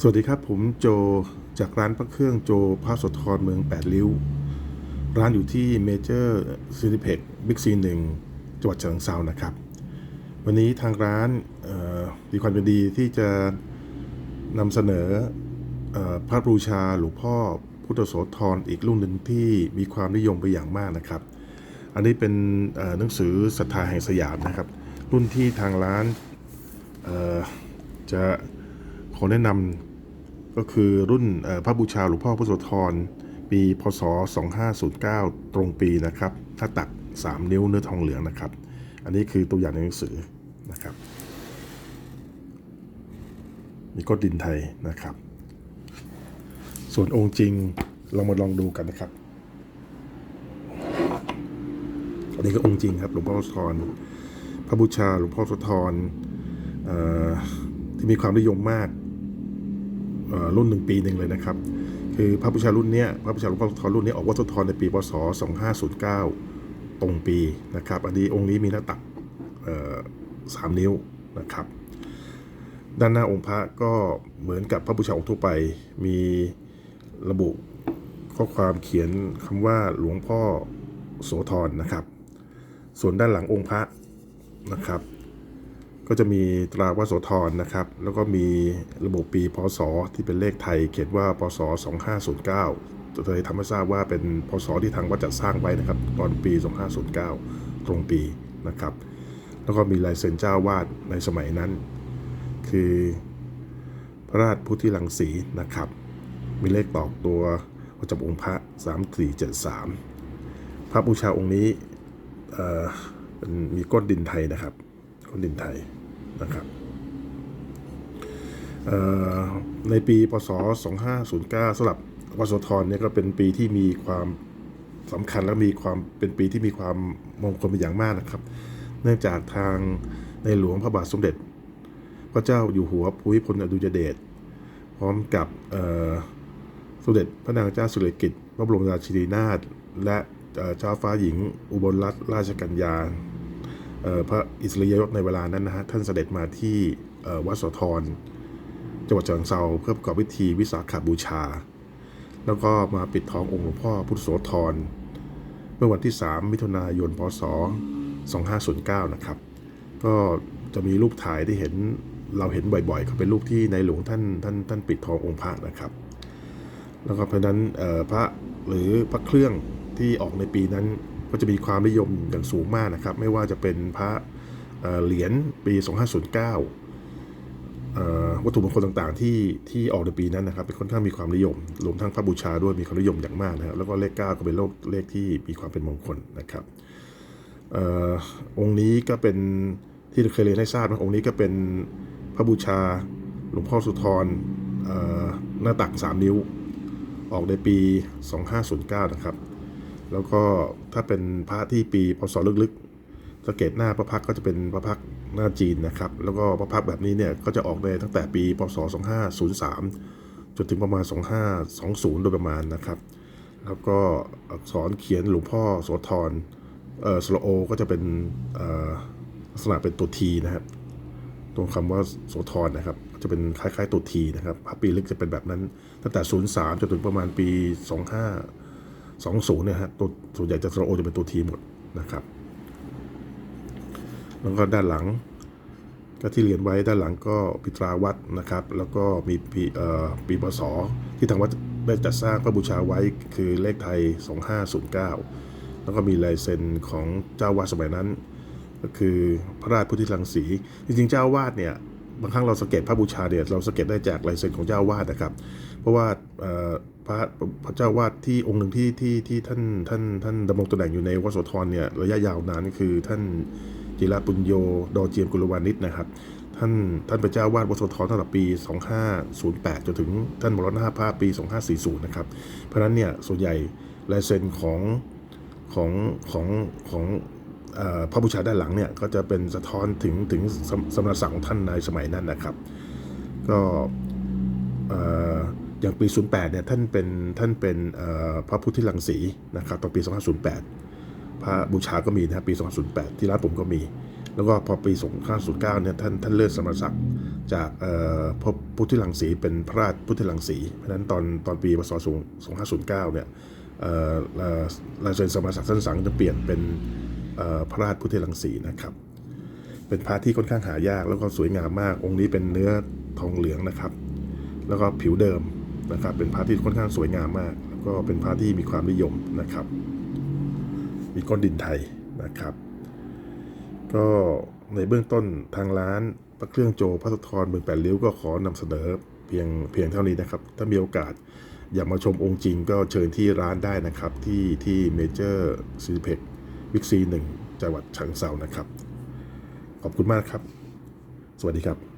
สวัสดีครับ ผมโจจากร้านพระเครื่องโจพระโสธรเมืองแปดริ้ว ร้านอยู่ที่เมเจอร์ซินิเพ็กบิ๊กซีหนึ่งจังหวัดเชียงเซานะครับ วันนี้ทางร้านเอ่อมีความยินดีที่จะนำเสนออพระบูชาหลวงพ่อพุทธโสธรอีกรุ่นหนึ่งที่มีความนิยมไปอย่างมากนะครับ อันนี้เป็นหนังสือศรัทธาแห่งสยามนะครับ รุ่นที่ทางร้านจะขอแนะนำ ก็คือรุ่นพระบูชาหลวงพ่อพุทธโสธรปีพศ 2509 ตรงปีนะครับ ถ้าตัก 3 นิ้วเนื้อทองเหลืองนะครับ อันนี้คือตัวอย่างในหนังสือนะครับมีก้อนดินไทยนะครับ ส่วนองค์จริงเรามาลองดูกันนะครับ อันนี้ก็องค์จริงครับหลวงพ่อโสธรพระบูชาหลวงพ่อโสธรที่มีความนิยมมาก รุ่นหนึ่งปีหนึ่งเลยนะครับ คือพระบูชารุ่นเนี้ยพระบูชาหลวงพ่อโสธรรุ่นนี้ออกวัดโสธรในปีพศ 2509 ตรงปีนะครับ อันนี้องค์นี้มีหน้าตักสามนิ้วนะครับ ด้านหน้าองค์พระก็เหมือนกับพระบูชาองค์ทั่วไปมีระบุข้อความเขียนคำว่าหลวงพ่อโสธรนะครับ ส่วนด้านหลังองค์พระนะครับ ก็จะมีตราว่าโสธรนะครับ แล้วก็มีระบบปีพศที่เป็นเลขไทย เขียนว่าพศ 2509จะเลยทำให้ทราบว่าเป็นพศที่ทางวัดจัดสร้างไว้นะครับ ตอนปี 2509 ตรงปีนะครับ แล้วก็มีลายเซ็นเจ้าวาดในสมัยนั้น คือพระราชพุทธิลังสีนะครับ มีเลขตอกตัวประจำองค์พระ 3473 พระบูชาองค์นี้เอ่อมีก้นดินไทยนะครับก้นดินไทย นะครับในปีพศ 2509สำหรับวัดโสธรเนี่ยก็เป็นปีที่มีความสำคัญและมีความเป็นปีที่มีความมงคลเป็นอย่างมากนะครับ เนื่องจากทางในหลวงพระบาทสมเด็จ พระเจ้าอยู่หัวภูมิพลอดุลยเดชพร้อมกับสมเด็จพระนางเจ้าสุริกิติ์พระบรมราชินีนาถและเจ้าฟ้าหญิงอุบลรัตนราชกัญญา พระอิสริยยศในเวลานั้นนะฮะท่านเสด็จมาที่วัดโสธรจังหวัดเชิงเทราเพื่อประกอบพิธีวิสาขบูชา แล้วก็มาปิดทององค์หลวงพ่อพุทธโสธรเมื่อวันที่ 3 มิถุนายนพศ 2509 นะครับ ก็จะมีรูปถ่ายที่เห็นเราเห็นบ่อยๆก็เป็นรูปที่ในหลวงท่านท่านท่านปิดทององค์พระนะครับ แล้วก็เพราะนั้นพระหรือพระเครื่องที่ออกในปีนั้น ก็จะมีความนิยมอย่างสูงมากนะครับ ไม่ว่าจะเป็นพระเเหรียญปี 2509 วัตถุมงคลต่างๆ ที่ที่ออกในปีนั้นนะครับ เป็นค่อนข้างมีความนิยมรวมทั้งพระบูชาด้วยมีความนิยมอย่างมากนะครับแล้วก็เลข 9 ก็เป็นโลกเลขที่มีความเป็นมงคลนะครับอองค์นี้ก็เป็นที่เคยเรียนให้ทราบนะองค์นี้ก็เป็นพระบูชาหลวงพ่อสุธรหน้าตัก 3 นิ้ว ออกในปี 2509 นะครับ แล้วก็ถ้าเป็นพระที่ปีพศลึกๆสงเกตหน้าพระพักก็จะเป็นพระพักหน้าจีนนะครับ แล้วก็พระพักแบบนี้เนี่ยก็จะออกในตั้งแต่ปีพศ 2503 จนถึงประมาณ 2520 โดยประมาณนะครับ แล้วก็อักษรเขียนหลวงพ่อโสธรเอ่อสระโอก็จะเป็นอ่อลักษณะเป็นตัวทีนะครับตรงคำว่าโสธรนะครับ จะเป็นคล้ายๆตัวทีนะครับพระปีลึกจะเป็นแบบนั้นตั้งแต่ 03 จนถึงประมาณปี 25 20เนี่ยฮะตัวส่วนใหญ่จะสระโอจะเป็นตัวทีหมดนะครับ แล้วก็ด้านหลังก็ที่เรียนไว้ด้านหลังก็ปิตราวัดนะครับ แล้วก็มีปีเอ่อปีพศที่ทางวัดได้จัดสร้างพระบูชาไว้คือเลขไทย 2509 แล้วก็มีลายเซ็นของเจ้าวาดสมัยนั้น ก็คือพระราชพุทธิรังสี จริงๆ เจ้าวาดเนี่ยบางครั้งเราสังเกตพระบูชาเนี่ยเราสังเกตได้จากลายเซ็นของเจ้าวาดนะครับ เพราะว่า พระพระเจ้าวาดที่องค์หนึ่งที่ที่ที่ท่านท่านท่านดำรงตำแหน่งอยู่ในวัดโสธรเนี่ยระยะยาวนานคือท่านจิราปุญโยดอเจียมกุลวานิชนะครับ ท่านท่านเป็นเจ้าวาดวัดโสธรตั้งแต่ปี 2508 จนถึงท่านมรณภาพปี 2540 นะครับ เพราะนั้นเนี่ยส่วนใหญ่ลายเซ็นของของของของอพระบูชาด้านหลังเนี่ยก็จะเป็นสะท้อนถึงถึงสมสมณศักดิ์ของท่านในสมัยนั้นนะครับ ก็เอย่างปี 08เนี่ยท่านเป็นท่านเป็นพระพุทธิรังสีนะครับตอนปี 2508 พระบูชาก็มีนะครับปี 2008 ที่ร้านผมก็มี แล้วก็พอปี 2509เนี่ยท่านท่านเลิศสมณศักดิ์จากเอ่อพบพุทธิลังสีเป็นพระราชพุทธิลังสีเพราะฉะนั้นตอนตอนปีพศ2509เนี่ยเอ่อเอ่อลายเซ็นสมณศักดิ์สั้นสังจะเปลี่ยนเป็นพระราชพุทธิลังสีนะครับเป็นพระที่ค่อนข้างหายากแล้วก็สวยงามมาก องค์นี้เป็นเนื้อทองเหลืองนะครับ แล้วก็ผิวเดิม นะครับ เป็นพระที่ค่อนข้างสวยงามมาก แล้วก็เป็นพระที่มีความนิยมนะครับ มีก้อนดินไทยนะครับ ก็ในเบื้องต้นทางร้านพระเครื่องโจพระสุธรเมืองแปดริ้วก็ขอนำเสนอเพียงเพียงเท่านี้นะครับ ถ้ามีโอกาสอยากมาชมองค์จริงก็เชิญที่ร้านได้นะครับ ที่ที่เมเจอร์ซีเพ็กวิกซีหนึ่งจังหวัดฉะเชิงเซานะครับ ขอบคุณมากครับ สวัสดีครับ